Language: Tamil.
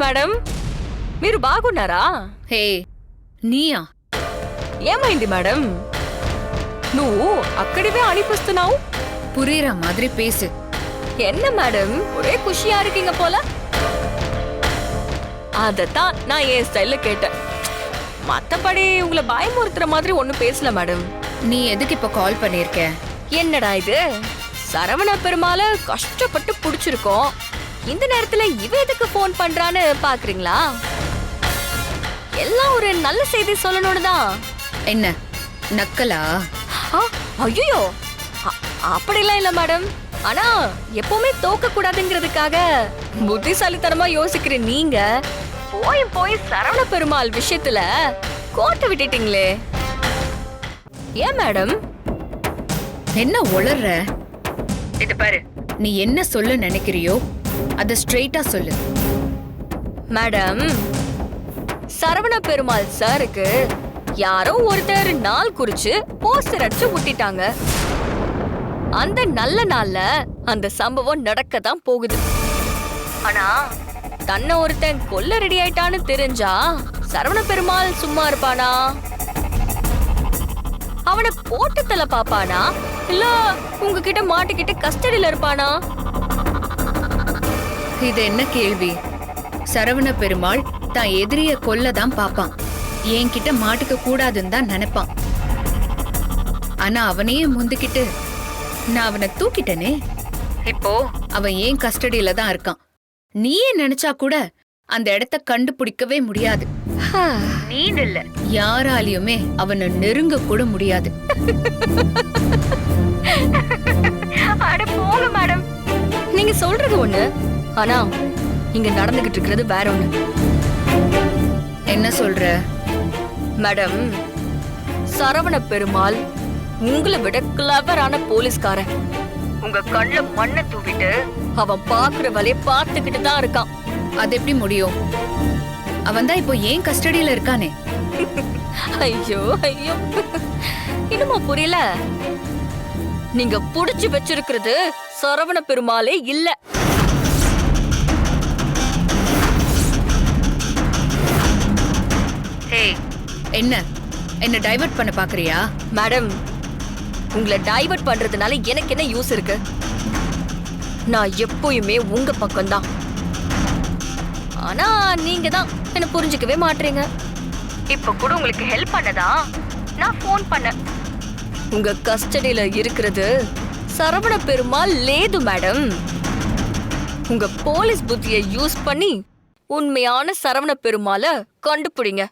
మేడం మీరు బాగున్నారా హే నీయా ఏమైంది మేడం నువ్వు అక్కడివే అనిపిస్తున్నావు புரியுற மாதிரி பேசு என்ன மேடம் ஒரே குஷியா இருக்கீங்க போல அதத்தான் நான் என் ஸ்டைல்ல கேட்டேன் மத்தபடி உங்களை பயமுறுத்துற மாதிரி ஒண்ணும் பேசல மேடம் நீ எதுக்கு இப்ப கால் பண்ணிருக்க என்னடா இது சரவண பெருமாள கஷ்டப்பட்டு புடிச்சிருக்கோம் இந்த நேரத்துல இவ எதுக்கு ஃபோன் பண்றான்னு பாக்குறீங்களா? எல்லாம் ஒரு நல்ல செய்தி சொல்லணும்னு தான் என்ன? நக்கலா? ஐயோ அப்படிலாம் இல்ல மேடம் ஆனா எப்பவுமே தோக்க கூடாதுங்கிறதுக்காக புத்திசாலித்தனமா உயோசிக்கிற நீங்க போய் போய் சரவண பெருமாள் விஷயத்துல கோட்டை விட்டுட்டீங்களே. ஏன் மேடம் என்ன உளர்ற? இது பாரு. நீ என்ன சொல்ல நினைக்கிறியோ? அத ஸ்ட்ரெயிட்டா சொல்லு. மேடம் சரவண பெருமாள் சாருக்கு யாரோ ஒருத்தர் நாள் குறிச்சு போஸ்டர் அடிச்சு விட்டிட்டாங்க அந்த நல்ல நாள்ல அந்த சம்பவம் நடக்க தான் போகுது. ஆனா தன்னை ஒருத்தன் கொல்ல ரெடி ஆயிட்டான்னு தெரிஞ்சா சரவண பெருமாள் சும்மா இருப்பானா? அவனை போட்டத்துல பாப்பானா? இல்ல உங்ககிட்ட மாட்டிக்கிட்டு கஸ்டடியில இருப்பானா? இது என்ன கேள்வி? சரவண பெருமாள் தான் எதிரிய கொல்ல தான் பாப்பான். என்கிட்ட மாட்டுக்க கூடாதுன்னு தான் நினைப்பான். ஆனா அவனையே முந்திக்கிட்டு நான் அவனை தூக்கிட்டனே. இப்போ அவன் ஏன் கஸ்டடியில தான் இருக்கான்? நீயே நினைச்சா கூட அந்த இடத்த கண்டுபிடிக்கவே முடியாது. நீ இல்ல. யாராலையுமே அவனை நெருங்க கூட முடியாது. நீங்க சொல்றது ஒண்ணு? ஆனா இங்க நடந்துகிட்டு இருக்கிறது வேற ஒண்ணு. என்ன சொல்ற? மேடம் சரவண பெருமாள் உங்களை விட கிளவரான போலீஸ்காரன். உங்க கண்ணுல மண்ணை தூவிட்டு அவன் பாக்குற வேலைய பார்த்துக்கிட்டு தான் இருக்கான். அது எப்படி முடியும்? அவன் தான் இப்போ ஏன் கஸ்டடியில இருக்கானே? ஐயோ ஐயோ. இன்னுமா புரியல. நீங்க புடிச்சு வச்சிருக்கிறது சரவண பெருமாளே இல்ல. என்ன? என்ன டைவர்ட் பண்ண பாக்குறியா? மேடம் உங்களை டைவர்ட் பண்றதுனால எனக்கு என்ன யூஸ் இருக்கு? நான் எப்பயுமே உங்க பக்கம்தான். ஆனா நீங்க தான் என்ன புரிஞ்சுக்கவே மாட்டீங்க இப்ப கூட உங்களுக்கு ஹெல்ப் பண்ணதா? நான் ஃபோன் பண்ணேன். உங்க கஸ்டடியில இருக்கிறது சரவண பெருமாள் லேது மேடம் உங்க போலீஸ் புத்தியை யூஸ் பண்ணி உண்மையான சரவண பெருமாளை கண்டுபிடிங்க.